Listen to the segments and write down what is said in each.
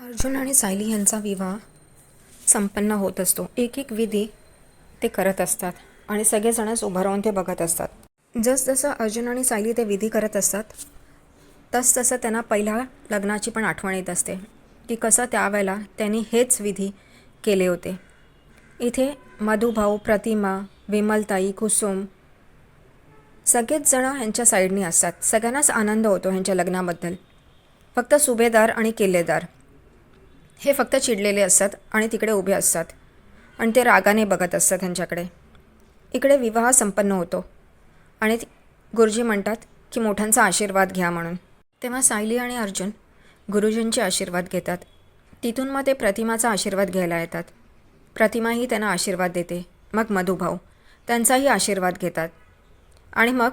अर्जुन आणि सायली यांचा विवाह संपन्न होत असतो. एक एक विधी ते करत असतात आणि सगळेजणच उभं राहून ते बघत असतात. जसजसं अर्जुन आणि सायली ते विधी करत असतात तसतसं त्यांना पहिल्या लग्नाची पण आठवण येत असते की कसं त्यावेळेला त्यांनी हेच विधी केले होते. इथे मधुभाऊ प्रतिमा विमलताई कुसुम सगळेच जणं ह्यांच्या साईडनी असतात. सगळ्यांनाच आनंद होतो ह्यांच्या लग्नाबद्दल. फक्त सुभेदार आणि किल्लेदार. हे फक्त चिडलेले असतात आणि तिकडे उभे असतात. आणि ते रागाने बघत असतात त्यांच्याकडे इकडे विवाह संपन्न होतो. आणि गुरुजी म्हणतात की मोठ्यांचा आशीर्वाद घ्या म्हणून. तेव्हा सायली आणि अर्जुन गुरुजींचे आशीर्वाद घेतात. तिथून मग ते प्रतिमाचा आशीर्वाद घ्यायला येतात. प्रतिमाही त्यांना आशीर्वाद देते. मग मधुभाऊ त्यांचाही आशीर्वाद घेतात. आणि मग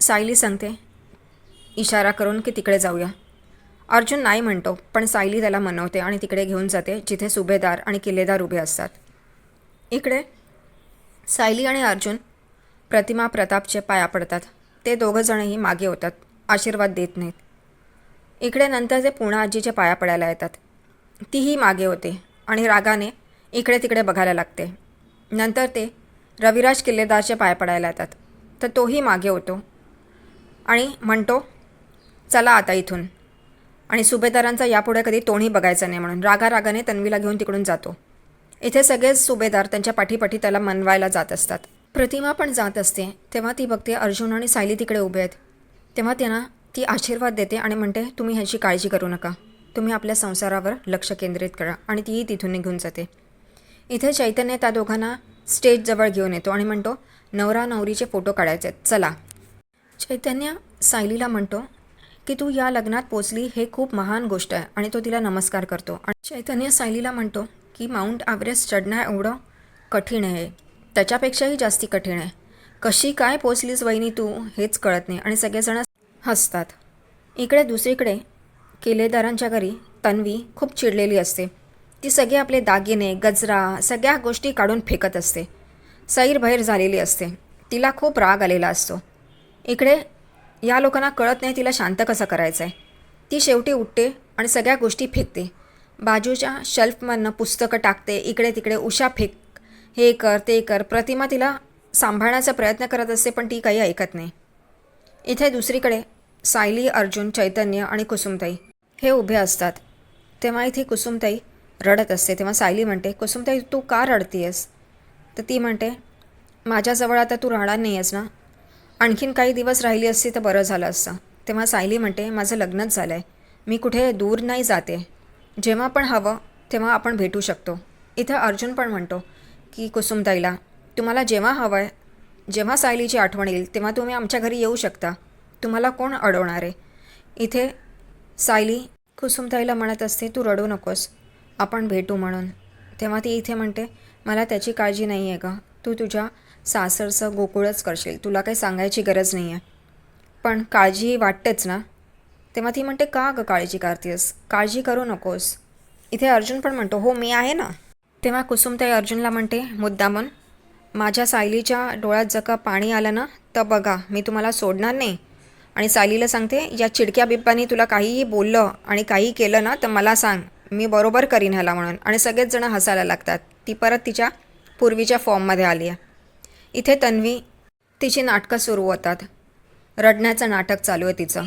सायली सांगते इशारा करून की तिकडे जाऊया. अर्जुन नाही म्हणतो पण सायली त्याला मनवते आणि तिकडे घेऊन जाते जिथे सुभेदार आणि किल्लेदार उभे असतात. इकडे सायली आणि अर्जुन प्रतिमा प्रतापचे पाया पडतात ते दोघंजणही मागे होतात आशीर्वाद देत नाहीत. इकडे नंतर ते पुणा आजीच्या पाया पडायला येतात. तीही मागे होते आणि रागाने इकडे तिकडे बघायला लागते. नंतर ते रविराज किल्लेदारचे पाय पडायला येतात. तर तोही मागे होतो आणि म्हणतो चला आता इथून. आणि सुभेदारांचा यापुढे कधी तोंडही बघायचं नाही म्हणून रागा रागाने तन्वीला घेऊन तिकडून जातो. इथे सगळेच सुभेदार त्यांच्या पाठीपाठी त्याला मनवायला जात असतात. प्रतिमा पण जात असते. तेव्हा ती बघते अर्जुन आणि सायली तिकडे उभे आहेत. तेव्हा त्यांना ती आशीर्वाद देते आणि म्हणते तुम्ही ह्याची काळजी करू नका. तुम्ही आपल्या संसारावर लक्ष केंद्रित करा. आणि तीही तिथून निघून जाते. इथे चैतन्य त्या दोघांना स्टेजजवळ घेऊन येतो आणि म्हणतो नवरा नवरीचे फोटो काढायचे आहेत. चला. चैतन्य सायलीला म्हणतो की तू या लग्नात पोचली हे खूप महान गोष्ट आहे आणि तो तिला नमस्कार करतो. आणि चैतन्य सायलीला म्हणतो की माउंट आव्हरेस्ट चढणं एवढं कठीण आहे. त्याच्यापेक्षाही जास्ती कठीण आहे. कशी काय पोचलीस वहिनी तू हेच कळत नाही. आणि सगळेजण हसतात. इकडे दुसरीकडे केलेदारांच्या घरी तन्वी खूप चिडलेली असते. ती सगळे आपले दागिने गजरा सगळ्या गोष्टी काढून फेकत असते. सैरभैर झालेली असते. तिला खूप राग आलेला असतो. इकडे या लोकांना कळत नाही तिला शांत कसं करायचं आहे ती शेवटी उठते आणि सगळ्या गोष्टी फेकते. बाजूच्या शेल्फमधनं पुस्तकं टाकते इकडे तिकडे उषा फेक हे कर ते कर. प्रतिमा तिला सांभाळण्याचा प्रयत्न करत असते पण ती काही ऐकत नाही. इथे दुसरीकडे सायली अर्जुन चैतन्य आणि कुसुमताई हे उभे असतात. तेव्हा इथे कुसुमताई रडत असते. तेव्हा सायली म्हणते कुसुमताई तू का रडतीयस? तर ती म्हणते माझ्याजवळ आता तू राहणार नाही आहेस ना? आणखीन काही दिवस राहिली असती तर बरं झालं असतं. तेव्हा सायली म्हणते माझं लग्नच झालं आहे मी कुठे दूर नाही जाते. जेव्हा पण हवं तेव्हा आपण भेटू शकतो. इथं अर्जुन पण म्हणतो की कुसुमताईला तुम्हाला जेव्हा हवं आहे जेव्हा सायलीची आठवण येईल तेव्हा तुम्ही आमच्या घरी येऊ शकता. तुम्हाला कोण अडवणार आहे? इथे सायली कुसुमताईला म्हणत असते तू रडू नकोस. आपण भेटू म्हणून. तेव्हा ती इथे म्हणते मला त्याची काळजी नाही आहे का तू तुझ्या सासरचं गोकुळच करशील. तुला काही सांगायची गरज नाही आहे पण काळजी वाटतेच ना? तेव्हा ती म्हणते का ग काळजी करतेस? काळजी करू नकोस. इथे अर्जुन पण म्हणतो हो मी आहे ना. तेव्हा कुसुमताई अर्जुनला म्हणते मुद्दामून माझ्या सायलीच्या डोळ्यात जर का पाणी आलं ना तर बघा मी तुम्हाला सोडणार नाही. आणि सायलीला सांगते या चिडक्या बिब्बानी तुला काहीही बोललं आणि काही केलं ना तर मला सांग मी बरोबर करीन ह्याला म्हणून. आणि सगळेच जण हसायला लागतात. ती परत तिच्या पूर्वीच्या फॉर्ममध्ये आली आहे. इथे तन्वी तिची नाटकं सुरू होतात. रडण्याचं नाटक चालू आहे तिचं.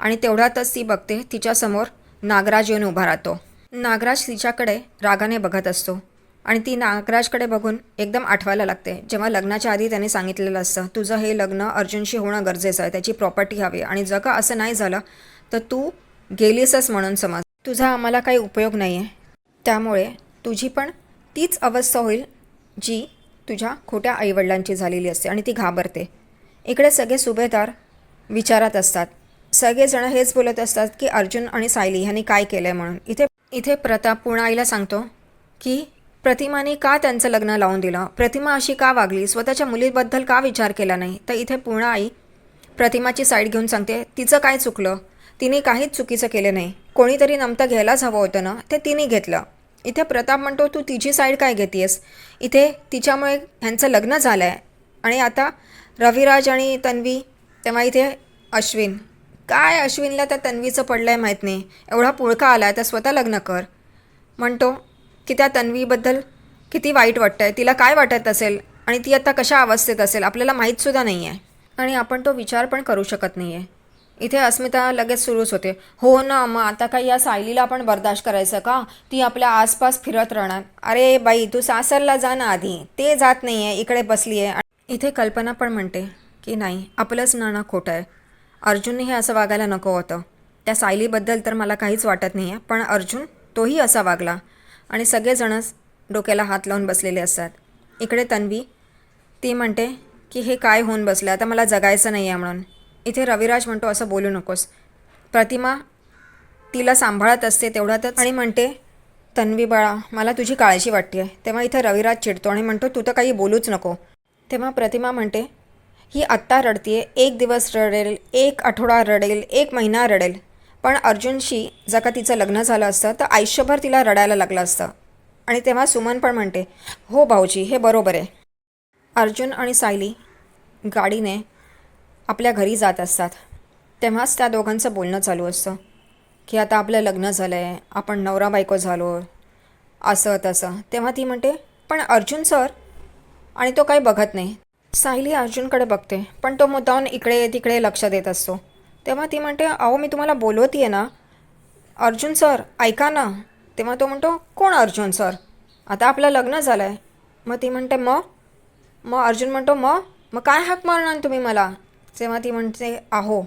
आणि तेवढ्यातच ती बघते तिच्यासमोर नागराज येऊन उभा राहतो. नागराज तिच्याकडे रागाने बघत असतो. आणि ती नागराजकडे बघून एकदम आठवायला लागते. जेव्हा लग्नाच्या आधी त्याने सांगितलेलं असतं तुझं हे लग्न अर्जुनशी होणं गरजेचं आहे. त्याची प्रॉपर्टी हवी आणि जर का असं नाही झालं तर तू गेलीसच म्हणून समज. तुझा आम्हाला काही उपयोग नाही आहे त्यामुळे तुझी पण तीच अवस्था होईल जी तुझ्या खोट्या आईवडिलांची झालेली असते आणि ती घाबरते. इकडे सगळे सुभेदार विचारात असतात. सगळेजण हेच बोलत असतात की अर्जुन आणि सायली ह्यांनी काय केलं आहे म्हणून. इथे इथे प्रताप पूर्ण आईला सांगतो की प्रतिमाने का त्यांचं लग्न लावून दिलं? प्रतिमा अशी का वागली? स्वतःच्या मुलीबद्दल का विचार केला नाही? तर इथे पूर्णा आई प्रतिमाची साईड घेऊन सांगते तिचं काय चुकलं? तिने काहीच चुकीचं केलं नाही. कोणीतरी नमतं घ्यायलाच हवं होतं ना? ते तिने घेतलं. इथे प्रताप म्हणतो तू तिची साईड काय घेतेस इथे तिच्यामुळे ह्यांचं लग्न झालं आहे आणि आता रविराज आणि तन्वी तेव्हा इथे अश्विन. काय अश्विनला त्या तन्वीचं पडलं आहे माहीत नाही. एवढा पुळका आला आहे तर स्वतः लग्न कर. म्हणतो की त्या तन्वीबद्दल किती वाईट वाटतं आहे तिला काय वाटत असेल? आणि ती आता कशा अवस्थेत असेल? आपल्याला माहीतसुद्धा नाही आहे आणि आपण तो विचार पण करू शकत नाही आहे इथे अस्मिता लगेच सुरूच होते. हो ना मग आता काय या सायलीला आपण बर्दाश्त करायचं का? ती आपल्या आसपास फिरत राहणार. अरे बाई तू सासरला जा ना आधी. ते जात नाही आहे इकडे बसली आहे इथे कल्पना पण म्हणते की नाही आपलंच नाणं खोटं आहे. अर्जुनने हे असं वागायला नको होतं. त्या सायलीबद्दल तर मला काहीच वाटत नाही आहे पण अर्जुन तोही असा वागला. आणि सगळेजणच डोक्याला हात लावून बसलेले असतात. इकडे तन्वी ती म्हणते की हे काय होऊन बसलं आता मला जगायचं नाही आहे म्हणून. इथे रविराज म्हणतो असं बोलू नकोस. प्रतिमा तिला सांभाळत असते तेवढ्यातच आणि म्हणते तन्वी बाळा मला तुझी काळजी वाटते आहे तेव्हा इथे रविराज चिडतो आणि म्हणतो तू तर काही बोलूच नको. तेव्हा प्रतिमा म्हणते ही आत्ता रडतीये एक दिवस रडेल एक आठवडा रडेल एक महिना रडेल. पण अर्जुनशी जर का तिचं लग्न झालं असतं तर आयुष्यभर तिला रडायला लागलं असतं. आणि तेव्हा सुमन पण म्हणते हो भाऊजी हे बरोबर आहे. अर्जुन आणि सायली गाडीने आपल्या घरी जात असतात. तेव्हाच त्या दोघांचं बोलणं चालू असतं. की आता आपलं लग्न झालं आहे आपण नवरा बायको झालो असं तसं. तेव्हा ती म्हणते पण अर्जुन सर? आणि तो काही बघत नाही. सायली अर्जुनकडे बघते पण तो मुद्दाहून इकडे तिकडे लक्ष देत असतो. तेव्हा ती म्हणते अहो मी तुम्हाला बोलवती आहे ना. अर्जुन सर ऐका ना. तेव्हा तो म्हणतो कोण अर्जुन सर? आता आपलं लग्न झालं आहे मग ती म्हणते मग मग अर्जुन म्हणतो मग मग काय हाक मारणार तुम्ही मला? जेव्हा ती म्हणते आहो.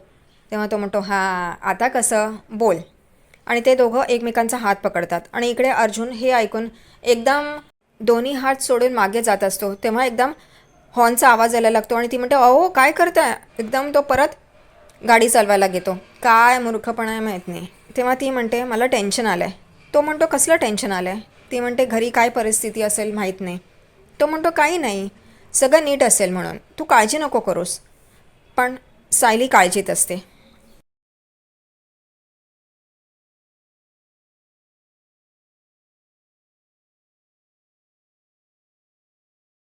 तेव्हा तो म्हणतो हां आता कसं? बोल. आणि ते दोघं एकमेकांचा हात पकडतात. आणि इकडे अर्जुन हे ऐकून एकदम दोन्ही हात सोडून मागे जात असतो. तेव्हा एकदम हॉर्नचा आवाज यायला लागतो आणि ती म्हणते अहो काय करताय? एकदम तो परत गाडी चालवायला घेतो. काय मूर्खपणा आहे माहीत नाही. तेव्हा ती म्हणते मला टेन्शन आलं आहे तो म्हणतो कसलं टेन्शन आलं आहे ती म्हणते घरी काय परिस्थिती असेल माहीत नाही. तो म्हणतो काही नाही. सगळं नीट असेल म्हणून. तू काळजी नको करूस. पण सायली काळजीत असते.